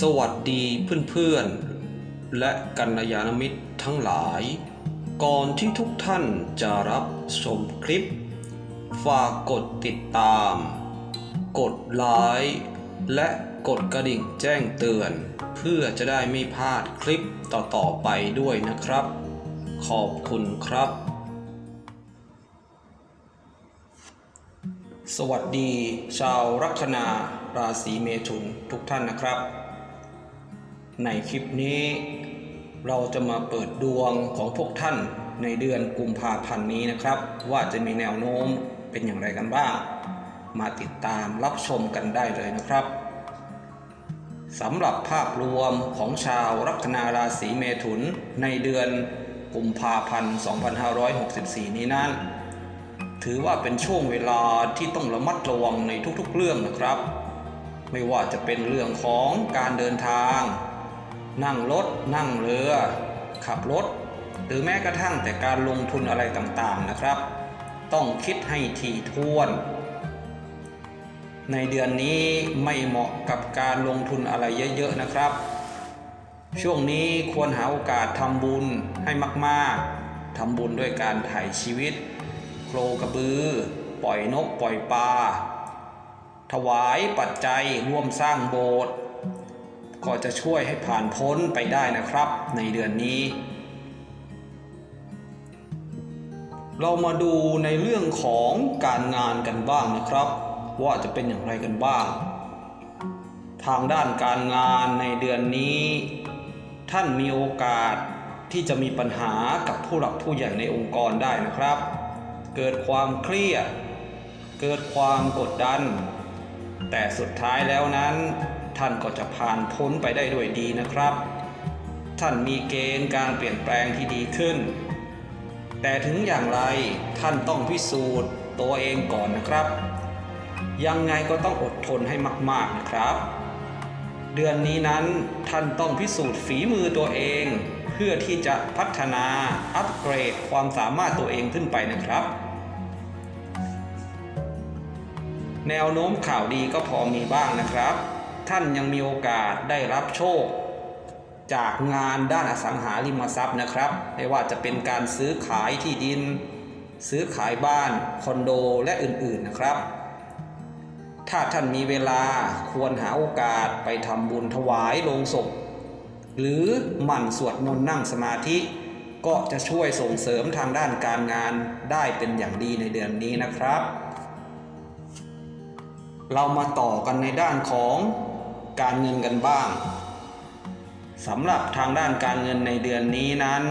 สวัสดีเพื่อนๆ และกัลยาณมิตรทั้งหลาย ก่อนที่ทุกท่านจะรับชมคลิป ฝากกดติดตาม กดไลค์และกดกระดิ่งแจ้งเตือน เพื่อจะได้ไม่พลาดคลิปต่อๆไปด้วยนะครับ ขอบคุณครับ สวัสดีชาวลัคนาราศีเมถุนทุกท่านนะครับ ในคลิปนี้ เราจะมาเปิดดวงของพวกท่านในเดือนกุมภาพันธ์นี้นะครับ ว่าจะมีแนวโน้มเป็นอย่างไรกันบ้าง มาติดตามรับชมกันได้เลยนะครับสำหรับภาพรวมของชาวลัคนาราศีเมถุนในเดือนกุมภาพันธ์ 2564 นี้นั้น ถือว่าเป็นช่วงเวลาที่ต้องระมัดระวังในทุกๆเรื่องนะครับ ไม่ว่าจะเป็นเรื่องของการเดินทาง นั่งรถ นั่งเรือ ขับรถ หรือแม้กระทั่งแต่การลงทุนอะไรต่างๆนะครับ ต้องคิดให้ถี่ถ้วน ในเดือนนี้ไม่เหมาะกับการลงทุนอะไรเยอะๆนะครับ ช่วงนี้ควรหาโอกาสทำบุญให้มากๆทำบุญด้วยการถ่ายชีวิต โครกระบือ ปล่อยนกปล่อยปลาถวายปัจจัยร่วมสร้างโบสถ์ ก็จะช่วยให้ผ่านพ้นไปได้นะครับในเดือนนี้ เรามาดูในเรื่องของการงานกันบ้างนะครับ ว่าจะเป็นอย่างไรกันบ้าง ทางด้านการงานในเดือนนี้ ท่านมีโอกาสที่จะมีปัญหากับผู้หลักผู้ใหญ่ในองค์กรได้นะครับ เกิดความเครียด เกิดความกดดัน แต่สุดท้ายแล้วนั้น ท่านก็จะผ่านพ้นไปได้ด้วยดีนะครับ ท่านมีเกณฑ์การเปลี่ยนแปลงที่ดีขึ้น แต่ถึงอย่างไรท่านต้องพิสูจน์ตัวเองก่อนนะครับ ยังไงก็ต้องอดทนให้มาก ๆนะครับ เดือนนี้นั้นท่านต้องพิสูจน์ฝีมือตัวเอง เพื่อที่จะพัฒนาอัปเกรดความสามารถตัวเองขึ้นไปนะครับแนวโน้มข่าวดีก็พอมีบ้างนะครับ ท่านยังมีโอกาสได้รับโชค จากงานด้านอสังหาริมทรัพย์นะครับ ไม่ว่าจะเป็นการซื้อขายที่ดิน ซื้อขายบ้านคอนโดและอื่นๆนะครับ ถ้าท่านมีเวลาควรหาโอกาสไปทำบุญถวายโลงศพ หรือหมั่นสวดมนต์นั่งสมาธิก็จะช่วยส่งเสริมทางด้านการงานได้เป็นอย่างดีในเดือนนี้นะครับ เรามาต่อกันในด้านของ การเงินกันบ้างสำหรับทางด้านการเงินในเดือนนี้นั้น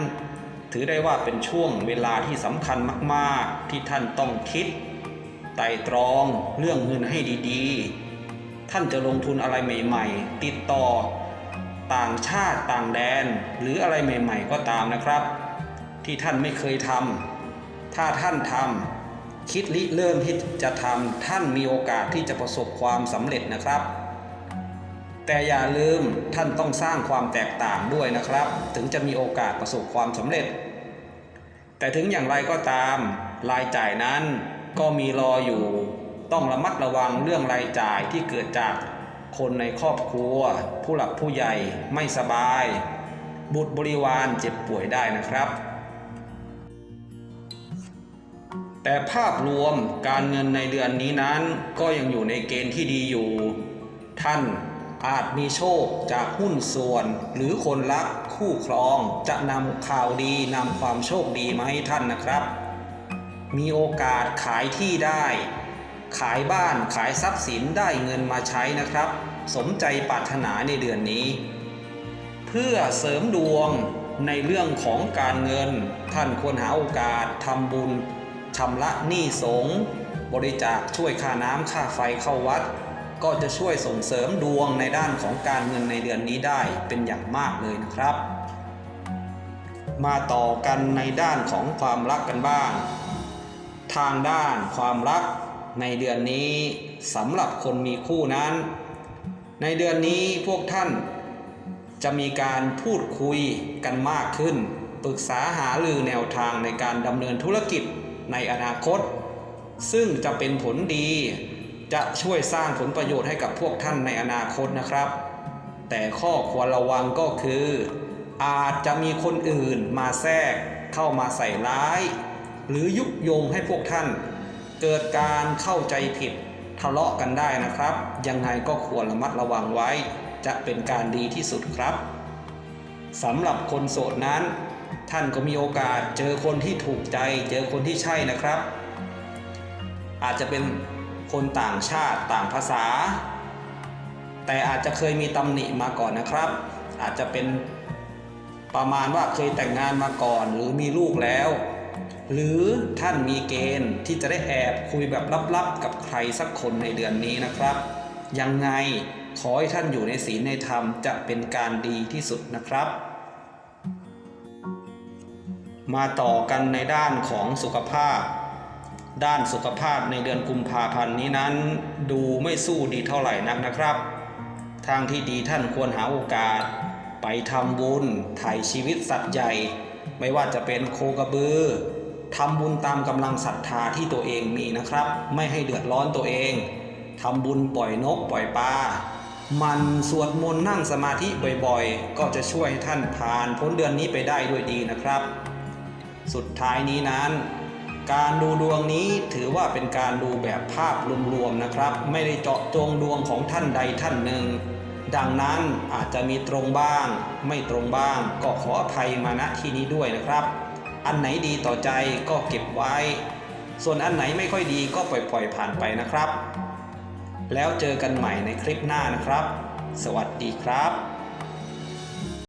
ถือได้ว่าเป็นช่วงเวลาที่สำคัญมากๆ ที่ท่านต้องคิดไต่ตรองเรื่องเงินให้ดีๆ ท่านจะลงทุนอะไรใหม่ ๆ ติดต่อ ต่างชาติต่างแดน หรืออะไรใหม่ ๆ ก็ตามนะครับ ที่ท่านไม่เคยทำถ้าท่านทำคิดริเริ่มที่จะทำท่านมีโอกาสที่จะประสบความสำเร็จนะครับ แต่อย่าลืมท่านต้องสร้างความแตกต่างด้วยนะครับ ถึงจะมีโอกาสประสบความสำเร็จ แต่ถึงอย่างไรก็ตามรายจ่ายนั้นก็มีรออยู่ ต้องระมัดระวังเรื่องรายจ่ายที่เกิดจากคนในครอบครัว ผู้หลักผู้ใหญ่ไม่สบาย บุตรบริวารเจ็บป่วยได้นะครับ แต่ภาพรวมการเงินในเดือนนี้นั้นก็ยังอยู่ในเกณฑ์ที่ดีอยู่ ท่าน อาจมีโชคจากหุ้นส่วน หรือคนรักคู่ครองจะนำข่าวดีนำความโชคดีมาให้ท่านนะครับ มีโอกาสขายที่ได้ ขายบ้านขายทรัพย์สินได้เงินมาใช้นะครับ สมใจปรารถนาในเดือนนี้ เพื่อเสริมดวงในเรื่องของการเงิน ท่านควรหาโอกาสทำบุญชำระหนี้สงบริจาคช่วยค่าน้ำค่าไฟเข้าวัด ก็จะช่วยส่งเสริมดวงในด้านของการเงินในเดือนนี้ได้เป็นอย่างมากเลยนะครับ มาต่อกันในด้านของความรักกันบ้าง ทางด้านความรักในเดือนนี้สำหรับคนมีคู่นั้น ในเดือนนี้พวกท่านจะมีการพูดคุยกันมากขึ้น ปรึกษาหารือแนวทางในการดำเนินธุรกิจในอนาคต ซึ่งจะเป็นผลดี จะช่วยสร้างผลประโยชน์ให้กับพวกท่านในอนาคตนะครับ แต่ข้อควรระวังก็คือ อาจจะมีคนอื่นมาแทรกเข้ามาใส่ร้าย หรือยุยงให้พวกท่าน เกิดการเข้าใจผิดทะเลาะกันได้นะครับ ยังไงก็ควรระมัดระวังไว้ จะเป็นการดีที่สุดครับสำหรับคนโสดนั้น ท่านก็มีโอกาสเจอคนที่ถูกใจ เจอคนที่ใช่นะครับ อาจจะเป็น คนต่างชาติต่างภาษา แต่อาจจะเคยมีตำหนิมาก่อนนะครับ อาจจะเป็นประมาณว่าเคยแต่งงานมาก่อน หรือมีลูกแล้ว หรือท่านมีเกณฑ์ที่จะได้แอบคุยแบบลับๆ กับใครสักคนในเดือนนี้นะครับ ยังไงขอให้ท่านอยู่ในศีลในธรรมจะเป็นการดีที่สุดนะครับ มาต่อกันในด้านของสุขภาพ ด้านสุขภาพในเดือนกุมภาพันธ์นี้นั้น ดูไม่สู้ดีเท่าไหร่นักนะครับ ทางที่ดีท่านควรหาโอกาส ไปทำบุญถ่ายชีวิตสัตว์ใหญ่ ไม่ว่าจะเป็นโคกระบือทำบุญตามกำลังศรัทธาที่ตัวเองมีนะครับ ไม่ให้เดือดร้อนตัวเองทำบุญปล่อยนกปล่อยปลามันสวดมนต์นั่งสมาธิบ่อยๆ ก็จะช่วยให้ท่านผ่านพ้นเดือนนี้ไปได้ด้วยดีนะครับ สุดท้ายนี้นั้น การดูดวงนี้ถือว่าเป็นการดูแบบภาพรวมๆนะครับ ไม่ได้เจาะจงดวงของท่านใดท่านหนึ่ง ดังนั้นอาจจะมีตรงบ้าง ไม่ตรงบ้าง ก็ขออภัยมาณที่นี้ด้วยนะครับ อันไหนดีต่อใจก็เก็บไว้ ส่วนอันไหนไม่ค่อยดีก็ปล่อยๆผ่านไปนะครับ แล้วเจอกันใหม่ในคลิปหน้านะครับ สวัสดีครับ